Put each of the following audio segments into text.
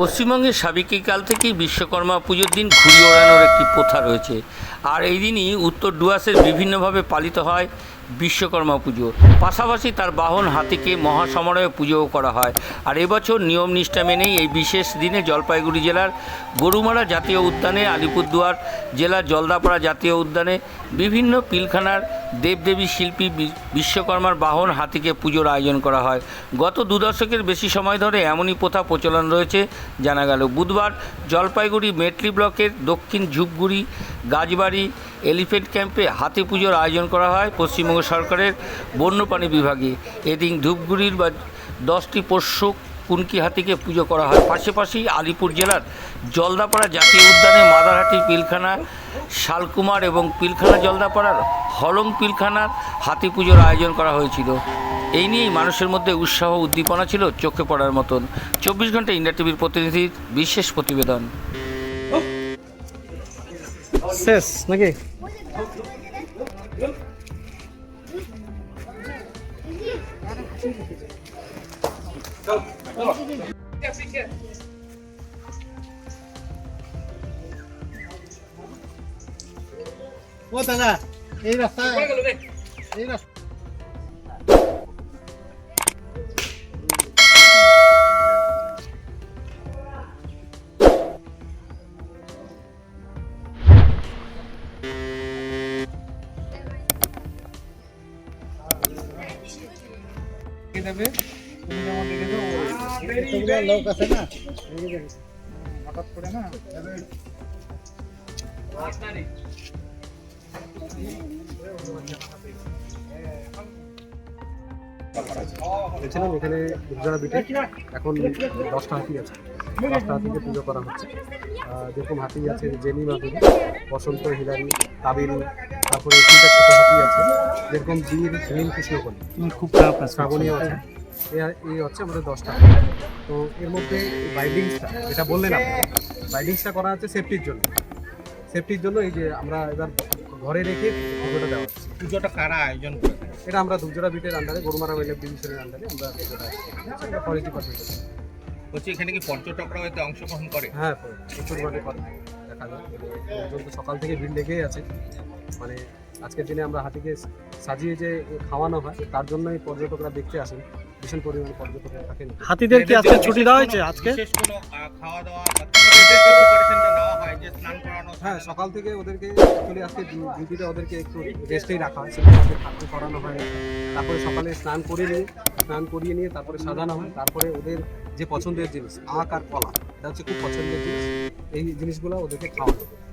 পশ্চিমবঙ্গের সাবেকিকাল থেকেই বিশ্বকর্মা পুজোর দিন ঘুড়ি ওড়ানোর একটি প্রথা রয়েছে। আর এই দিনই উত্তর ডুয়াসের বিভিন্নভাবে পালিত হয়। বিশ্বকর্মা পুজো। পাশাপাশি তার বাহন হাতিকে মহাসমারোহে পুজোও করা হয়। আর এবছর নিয়ম নিষ্ঠা মেনেই এই বিশেষ দিনে জলপাইগুড়ি জেলার গরুমারা জাতীয় উদ্যানে, আলিপুরদুয়ার জেলার জলদাপাড়া জাতীয় উদ্যানে বিভিন্ন পিলখানার দেবদেবী শিল্পী বিশ্বকর্মার বাহন হাতিকে পুজোর আয়োজন করা হয়। গত দু দশকের বেশি সময় ধরে এমনই প্রথা প্রচলন রয়েছে, জানা গেল। বুধবার জলপাইগুড়ি মেটলি ব্লকের দক্ষিণ ঝুপগুড়ি, গাছবাড়ি এলিফেন্ট ক্যাম্পে হাতি পুজোর আয়োজন করা হয়। পশ্চিমবঙ্গ সরকারের বন্যপ্রাণী বিভাগে এদিন ধূপগুড়ির বা দশটি পোষ্য কুনকি হাতিকে পুজো করা হয়। পাশাপাশি আলিপুর জেলার জলদাপাড়া জাতীয় উদ্যানে মাদারহাটি পিলখানা, শালকুমার এবং পিলখানা জলদাপাড়ার হলং পিলখানার হাতি পুজোর আয়োজন করা হয়েছিল। এই নিয়েই মানুষের মধ্যে উৎসাহ উদ্দীপনা ছিল চোখে পড়ার মতন। চব্বিশ ঘণ্টা ইন্ডিয়া টিভির প্রতিনিধির বিশেষ প্রতিবেদন। শেষ নাকি? ও দাদা এই রাস্তা এই রাস্তা কতগুলো লোক আছে না? হঠাৎ করে না গেছিলাম এখানে গুজরা বিটে এখন দশটা হাতি আছে। দশটা হাতিকে পুজো করা হচ্ছে। যেরকম হাতি আছে জেনি মাধুরী বসন্ত হিলারি কাবেরী তারপরে তিনটা ছোট হাতি আছে যেরকম বীর ভীম কৃষ্ণকলি। খুব খারাপ কাজ শ্রাবণী আছে। এ- এই হচ্ছে আমাদের দশটা। তো এর মধ্যে বাইডিংসটা যেটা বললেন আপনি বাইডিংসটা করা হচ্ছে সেফটির জন্য। সেফটির জন্য এই যে আমরা এবার ঘরে রেখে পুজোটা দেওয়া হচ্ছে। পুজোটা কারা আয়োজন করে এটা আমরা দুজোড়া বিটের আন্ডারে গরুমারা ওয়েলেব ডিভিশনের আন্ডারে আমরা পুজোটা ফরেস্ট ডিপার্টমেন্টে বলছি এখানে কি পর্যটকরা এতে অংশগ্রহণ করে? হ্যাঁ প্রচুর ভাবে করে দেখা যায়। সকাল থেকে ভিড় লেগেই আছে। মানে আজকের দিনে আমরা হাতিকে সাজিয়ে যে খাওয়ানো হয় তার জন্যই পর্যটকরা দেখতে আসেন। ভীষণ পরিমাণে পর্যটকরা থাকেন। হাতিদের কি আজকে ছুটি দেওয়া হয়েছে আজকে? বিশেষ কোনো খাওয়া দাওয়া হয় যে স্নান করানো হ্যাঁ সকাল থেকে ওদেরকে অ্যাকচুয়ালি আজকে ডিউটিটা ওদেরকে একটু রেস্টেই রাখা হয়। সেটা ওদের থাকতে করানো হয়। তারপরে সকালে স্নান করে নিয়ে স্নান করিয়ে নিয়ে তারপরে সাজানো হয়। তারপরে ওদের যে পছন্দের জিনিস আখ আর কলা এটা হচ্ছে খুব পছন্দের জিনিস। এই জিনিসগুলো ওদেরকে খাওয়ানো হয়।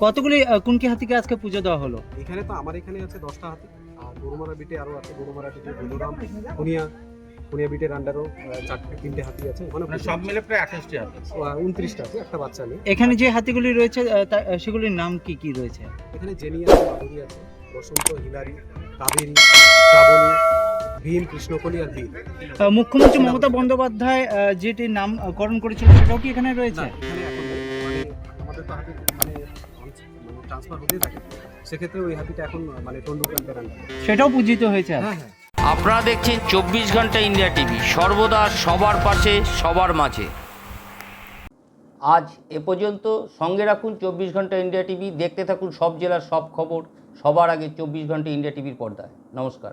কতগুলি কুনকি হাতিকে আজকে পুজো দেওয়া হলো? এখানে তো আমার এখানে আছে দশটা হাতি আর গরুমারা বিটে আরও আছে গরুমারা বিটে বলরাম খুনিয়া খুনিয়া বিটের আন্ডারও চারটে তিনটে হাতি আছে ওখানে মানে সব মিলে প্রায় আঠাশটি হবে উনত্রিশটা আছে একটা বাচ্চা নেই। এখানে যে হাতিগুলি রয়েছে সেগুলির নাম কি কি রয়েছে? এখানে জেনি আছে মাধুরী আছে বসন্ত হিলারি কাবেরী শ্রাবণী ভীম কৃষ্ণকলি আর আহ, মুখ্যমন্ত্রী মমতা বন্দ্যোপাধ্যায় যেটি নামকরণ করেছিল সেটাও কি এখানে রয়েছে? ট্রান্সফার হতেই থাকে সেক্ষেত্রে ওই হাতিটা এখন মানে টন্ডু ক্যাম্পের সেটাও পূজিত হয়েছে হ্যাঁ হ্যাঁ। আপনারা দেখছেন চব্বিশ ঘণ্টা ইন্ডিয়া টিভি সর্বদা সবার পাশে সবার মাঝে। আজ এ পর্যন্ত সঙ্গে রাখুন চব্বিশ ঘণ্টা ইন্ডিয়া টিভি দেখতে থাকুন সব জেলার সব খবর সবার আগে চব্বিশ ঘণ্টা ইন্ডিয়া টিভির পর্দায়। নমস্কার।